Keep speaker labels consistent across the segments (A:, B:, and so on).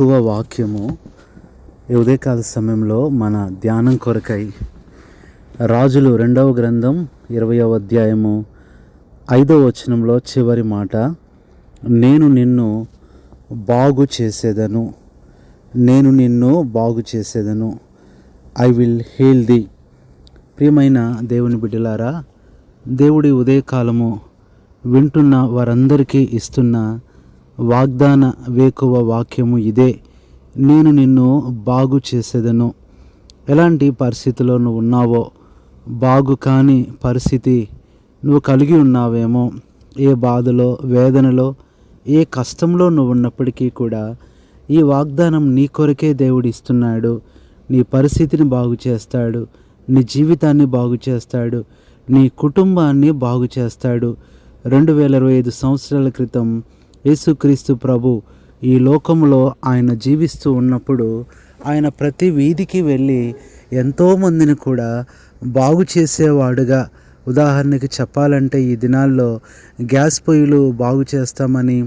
A: ఎక్కువ వాక్యము ఈ ఉదయకాల సమయంలో మన ధ్యానం కొరకై రాజులు రెండవ గ్రంథం ఇరవయవ అధ్యాయము ఐదవ వచనంలో చివరి మాట నేను నిన్ను బాగు చేసేదను నేను నిన్ను బాగు చేసేదను. ఐ విల్ హీల్ ది ప్రియమైన దేవుని బిడ్డలారా దేవుడి ఉదయకాలము వింటున్న వారందరికీ ఇస్తున్న వాగ్దాన వేకువ వాక్యము ఇదే. నేను నిన్ను బాగు చేసేదను. ఎలాంటి పరిస్థితిలో నువ్వు ఉన్నావో? బాగు కాని పరిస్థితి నువ్వు కలిగి ఉన్నావేమో? ఏ బాధలో వేదనలో ఏ కష్టంలో నువ్వు ఉన్నప్పటికీ కూడా ఈ వాగ్దానం నీ కొరకే దేవుడు ఇస్తున్నాడు. నీ పరిస్థితిని బాగు చేస్తాడు. నీ జీవితాన్ని బాగు చేస్తాడు. నీ కుటుంబాన్ని బాగు చేస్తాడు. రెండు వేల ఇరవై ఐదు సంవత్సరాల క్రితం యేసుక్రీస్తు ప్రభు ఈ లోకంలో ఆయన జీవిస్తూ ఉన్నప్పుడు ఆయన ప్రతి వీధికి వెళ్ళి ఎంతోమందిని కూడా బాగు చేసేవాడుగా. ఉదాహరణకి చెప్పాలంటే ఈ దినాల్లో గ్యాస్ పొయ్యిలు బాగు చేస్తామని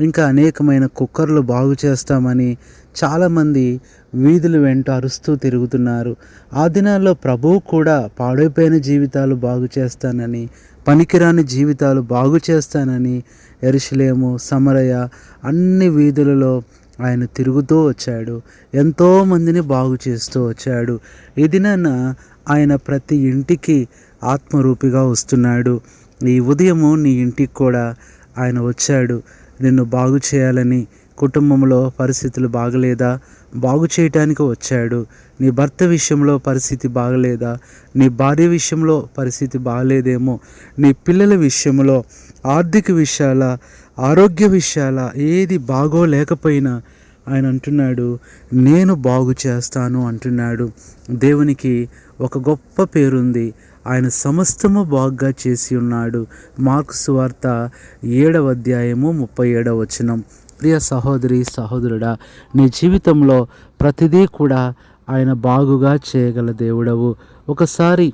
A: ఇంకా అనేకమైన కుక్కర్లు బాగు చేస్తామని చాలామంది వీధులు వెంట అరుస్తూ తిరుగుతున్నారు. ఆ దినాల్లో ప్రభువు కూడా పాడైపోయిన జీవితాలు బాగు చేస్తానని పనికిరాని జీవితాలు బాగు చేస్తానని ఎరుషలేము సమరయ అన్ని వీధులలో ఆయన తిరుగుతూ వచ్చాడు. ఎంతోమందిని బాగు చేస్తూ వచ్చాడు. ఈ ఆయన ప్రతి ఇంటికి ఆత్మరూపిగా వస్తున్నాడు. ఈ ఉదయము నీ ఇంటికి కూడా ఆయన వచ్చాడు. నిన్ను బాగు చేయాలని కుటుంబంలో పరిస్థితులు బాగలేదా? బాగు చేయటానికి వచ్చాడు. నీ భర్త విషయంలో పరిస్థితి బాగలేదా? నీ భార్య విషయంలో పరిస్థితి బాగలేదేమో? నీ పిల్లల విషయంలో ఆర్థిక విషయాల ఆరోగ్య విషయాల ఏది బాగోలేకపోయినా ఆయన అంటున్నాడు నేను బాగు చేస్తాను అంటున్నాడు. దేవునికి ఒక గొప్ప పేరుంది. ఆయన సమస్తము బాగుగా చేసి ఉన్నాడు. మార్క్స్ వార్త ఏడవ అధ్యాయము ముప్పై ఏడవ వచనం. ప్రియ సహోదరి సహోదరుడా నీ జీవితంలో ప్రతిదీ కూడా ఆయన బాగుగా చేయగల దేవుడవు. ఒకసారి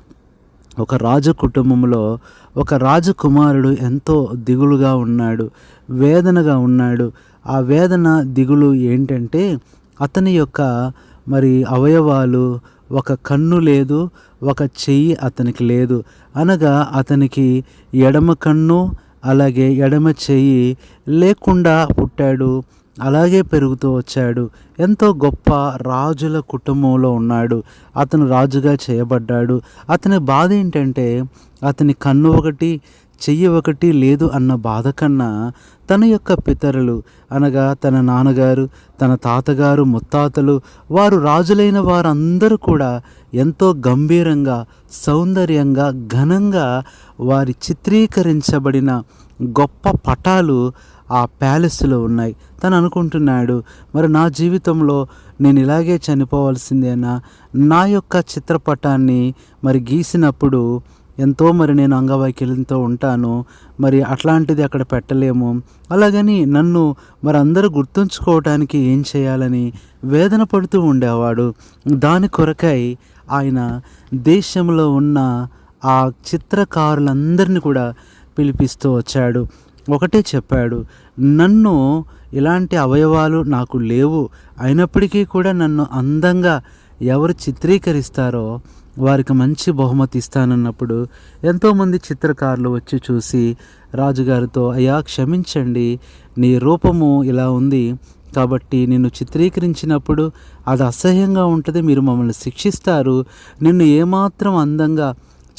A: ఒక రాజ కుటుంబంలో ఒక రాజకుమారుడు ఎంతో దిగులుగా ఉన్నాడు వేదనగా ఉన్నాడు. ఆ వేదన దిగులు ఏంటంటే అతని యొక్క మరి అవయవాలు ఒక కన్ను లేదు ఒక చెయ్యి అతనికి లేదు. అనగా అతనికి ఎడమ కన్ను అలాగే ఎడమ చెయ్యి లేకుండా పుట్టాడు. అలాగే పెరుగుతూ వచ్చాడు. ఎంతో గొప్ప రాజుల కుటుంబంలో ఉన్నాడు. అతను రాజుగా చేయబడ్డాడు. అతని బాధ ఏంటంటే అతని కన్ను ఒకటి చెయ్యి ఒకటి లేదు అన్న బాధ కన్నా తన యొక్క పితరులు అనగా తన నాన్నగారు తన తాతగారు ముత్తాతలు వారు రాజులైన వారందరూ కూడా ఎంతో గంభీరంగా సౌందర్యంగా ఘనంగా వారి చిత్రీకరించబడిన గొప్ప పటాలు ఆ ప్యాలెస్లో ఉన్నాయి. తను అనుకుంటున్నాడు మరి నా జీవితంలో నేను ఇలాగే చనిపోవాల్సిందేనా? నా యొక్క చిత్రపటాన్ని మరి గీసినప్పుడు ఎంతో మరి నేను అంగవైకల్యంతో ఉంటాను మరి అట్లాంటిది అక్కడ పెట్టలేము. అలాగని నన్ను మరి అందరూ గుర్తుంచుకోవటానికి ఏం చేయాలని వేదన పడుతూ ఉండేవాడు. దాని కొరకై ఆయన దేశంలో ఉన్న ఆ చిత్రకారులందరినీ కూడా పిలిపిస్తూ వచ్చాడు. ఒకటే చెప్పాడు నన్ను ఇలాంటి అవయవాలు నాకు లేవు. అయినప్పటికీ కూడా నన్ను అందంగా ఎవరు చిత్రీకరిస్తారో వారికి మంచి బహుమతి ఇస్తానన్నప్పుడు ఎంతోమంది చిత్రకారులు వచ్చి చూసి రాజుగారితో అయ్యా క్షమించండి నీ రూపము ఇలా ఉంది కాబట్టి నిన్ను చిత్రీకరించినప్పుడు అది అసహ్యంగా ఉంటుంది మీరు మమ్మల్ని శిక్షిస్తారు. నిన్ను ఏమాత్రం అందంగా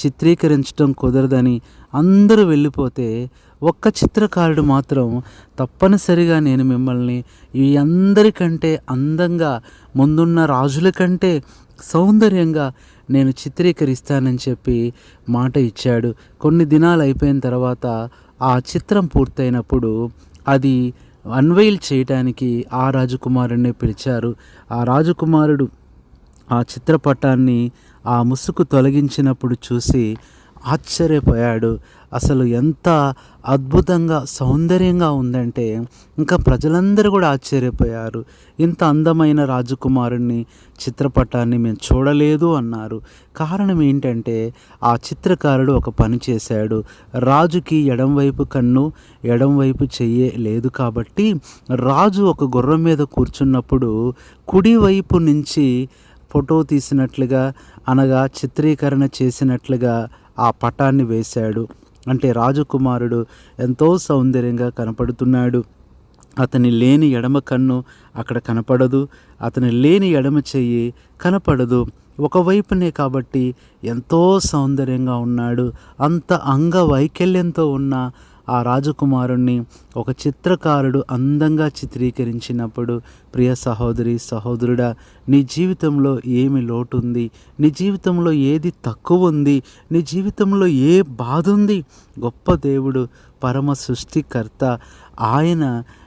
A: చిత్రీకరించడం కుదరదని అందరూ వెళ్ళిపోతే ఒక్క చిత్రకారుడు మాత్రం తప్పనిసరిగా నేను మిమ్మల్ని ఈ అందరికంటే అందంగా ముందున్న రాజుల కంటే సౌందర్యంగా నేను చిత్రీకరిస్తానని చెప్పి మాట ఇచ్చాడు. కొన్ని దినాలు అయిపోయిన తర్వాత ఆ చిత్రం పూర్తయినప్పుడు అది అన్వైల్ చేయటానికి ఆ రాజకుమారుడిని పిలిచారు. ఆ రాజకుమారుడు ఆ చిత్రపటాన్ని ఆ ముసుగు తొలగించినప్పుడు చూసి ఆశ్చర్యపోయాడు. అసలు ఎంత అద్భుతంగా సౌందర్యంగా ఉందంటే ఇంకా ప్రజలందరూ కూడా ఆశ్చర్యపోయారు. ఇంత అందమైన రాజకుమారుణ్ణి చిత్రపటాన్ని మేము చూడలేదు అన్నారు. కారణం ఏంటంటే ఆ చిత్రకారుడు ఒక పని చేశాడు. రాజుకి ఎడంవైపు కన్ను ఎడంవైపు చెయ్యే లేదు కాబట్టి రాజు ఒక గుర్రం మీద కూర్చున్నప్పుడు కుడివైపు నుంచి ఫోటో తీసినట్లుగా అనగా చిత్రీకరణ చేసినట్లుగా ఆ పటాన్ని వేశాడు. అంటే రాజకుమారుడు ఎంతో సౌందర్యంగా కనపడుతున్నాడు. అతని లేని ఎడమ కన్ను అక్కడ కనపడదు. అతని లేని ఎడమ చెయ్యి కనపడదు. ఒకవైపునే కాబట్టి ఎంతో సౌందర్యంగా ఉన్నాడు. అంత అంగవైకల్యంతో ఉన్న ఆ రాజకుమారుణ్ణి ఒక చిత్రకారుడు అందంగా చిత్రీకరించినప్పుడు ప్రియ సహోదరి సహోదరుడా నీ జీవితంలో ఏమి లోటు ఉంది నీ జీవితంలో ఏది తక్కువ ఉంది నీ జీవితంలో ఏ బాధ ఉంది గొప్ప దేవుడు పరమ సృష్టికర్త ఆయన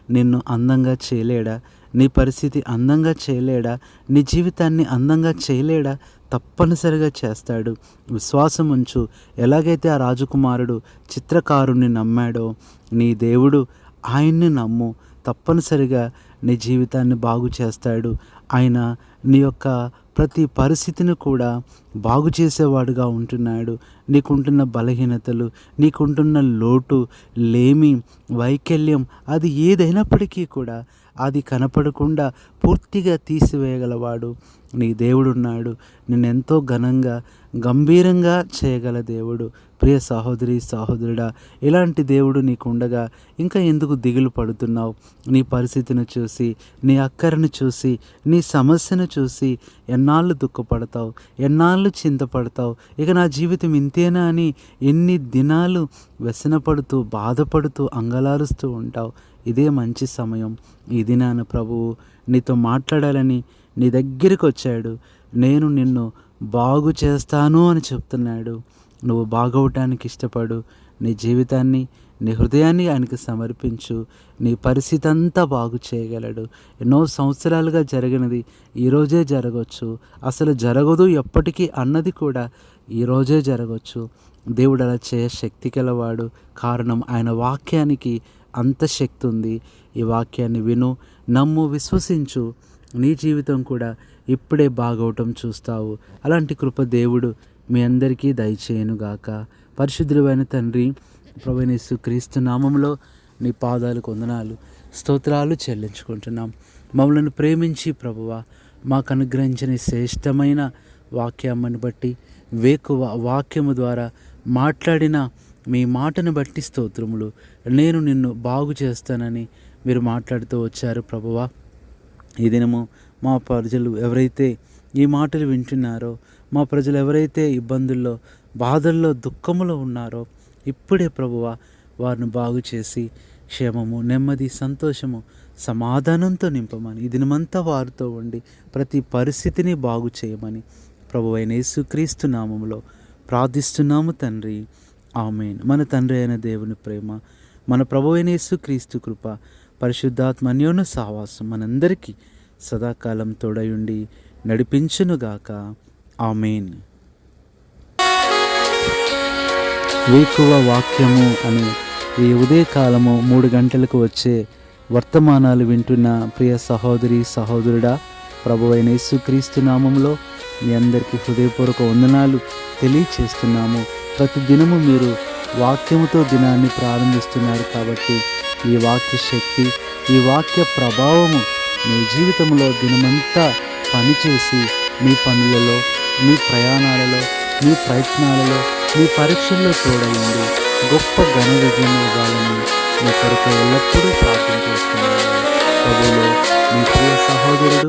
A: నిన్ను అందంగా చేయలేడా? నీ పరిస్థితి అందంగా చేయలేడా? నీ జీవితాన్ని అందంగా చేయలేడా? తప్పనిసరిగా చేస్తాడు. విశ్వాసం ఉంచు. ఎలాగైతే ఆ రాజకుమారుడు చిత్రకారుణ్ణి నమ్మాడో నీ దేవుడు ఆయన్ని నమ్ము. తప్పనిసరిగా నీ జీవితాన్ని బాగు చేస్తాడు. ఆయన నీ యొక్క ప్రతి పరిస్థితిని కూడా బాగు చేసేవాడుగా ఉంటున్నాడు. నీకుంటున్న బలహీనతలు నీకుంటున్న లోటు లేమి వైకల్యం అది ఏదైనప్పటికీ కూడా అది కనపడకుండా పూర్తిగా తీసివేయగలవాడు. నీ దేవుడున్నాడు. నిన్నెంతో ఘనంగా గంభీరంగా చేయగల దేవుడు. ప్రియ సహోదరి సహోదరుడా ఇలాంటి దేవుడు నీకుండగా ఇంకా ఎందుకు దిగులు పడుతున్నావు? నీ పరిస్థితిని చూసి నీ అక్కరను చూసి నీ సమస్యను చూసి ఎన్నాళ్ళు దుఃఖపడతావు ఎన్నాళ్ళు చింతపడతావు? ఇక నా జీవితం ఇంతేనా అని ఎన్ని దినాలు వ్యసనపడుతూ బాధపడుతూ అంగలారుస్తూ ఉంటావు? ఇదే మంచి సమయం. ఈ దినాన ప్రభువు నీతో మాట్లాడాలని నీ దగ్గరికి వచ్చాడు. నేను నిన్ను బాగు చేస్తాను అని చెప్తున్నాడు. నువ్వు బాగవటానికి ఇష్టపడు. నీ జీవితాన్ని నీ హృదయాన్ని ఆయనకు సమర్పించు. నీ పరిస్థితి అంతా బాగు చేయగలడు. ఎన్నో సంవత్సరాలుగా జరిగినది ఈరోజే జరగవచ్చు అసలు జరగదు ఎప్పటికీ అన్నది కూడా ఈరోజే జరగవచ్చు దేవుడు అలా చేయ శక్తి గలవాడు. కారణం ఆయన వాక్యానికి అంత శక్తి ఉంది. ఈ వాక్యాన్ని విను నమ్ము విశ్వసించు. నీ జీవితం కూడా ఇప్పుడే బాగవటం చూస్తావు. అలాంటి కృప దేవుడు మీ అందరికీ దయచేయనుగాక. పరిశుద్ధులైన తండ్రి ప్రవణేశు క్రీస్తు నామంలో నీ పాదాలు కొందనాలు స్తోత్రాలు చెల్లించుకుంటున్నాం. మమ్మల్ని ప్రేమించి ప్రభువ మాకు అనుగ్రహించిన శ్రేష్టమైన వాక్యాన్ని బట్టి వేకువ వాక్యము ద్వారా మాట్లాడిన మీ మాటను బట్టి స్తోత్రములు నేను నిన్ను బాగు చేస్తానని మీరు మాట్లాడుతూ వచ్చారు ప్రభువ. ఈ దినము మా ప్రజలు ఎవరైతే ఈ మాటలు వింటున్నారో మా ప్రజలు ఎవరైతే ఇబ్బందుల్లో బాధల్లో దుఃఖములో ఉన్నారో ఇప్పుడే ప్రభువ వారిని బాగు చేసి క్షేమము నెమ్మది సంతోషము సమాధానంతో నింపమని ఈ దినమంతా వారితో ఉండి ప్రతి పరిస్థితిని బాగు చేయమని ప్రభు అయిన యేసుక్రీస్తు నామంలో ప్రార్థిస్తున్నాము తండ్రి. ఆమెన్. మన తండ్రి అయిన దేవుని ప్రేమ మన ప్రభు అయిన యేసుక్రీస్తు కృప పరిశుద్ధాత్మ అన్యోన సావాసం మనందరికీ సదాకాలం తోడయుండి నడిపించునుగాక. ఆమెన్. వేకువ వాక్యము అని ఈ ఉదయకాలము మూడు గంటలకు వచ్చే వర్తమానాలు వింటున్న ప్రియ సహోదరి సహోదరుడా ప్రభు అయిన యేసుక్రీస్తు నామంలో మీ అందరికీ హృదయపూర్వక వందనాలు తెలియచేస్తున్నాము. ప్రతి దినము మీరు వాక్యముతో దినాన్ని ప్రారంభిస్తున్నారు కాబట్టి ఈ వాక్య శక్తి ఈ వాక్య ప్రభావము మీ జీవితంలో దినమంతా పనిచేసి మీ పనులలో మీ ప్రయాణాలలో మీ ప్రయత్నాలలో మీ పరీక్షల్లో తోడైంది గొప్ప ఘన విజయం ఇవ్వాలని మీ కొరకు ఎల్లప్పుడూ ప్రార్థన చేస్తున్నాను. ప్రభులో మీ ప్రియ సహోదరుడు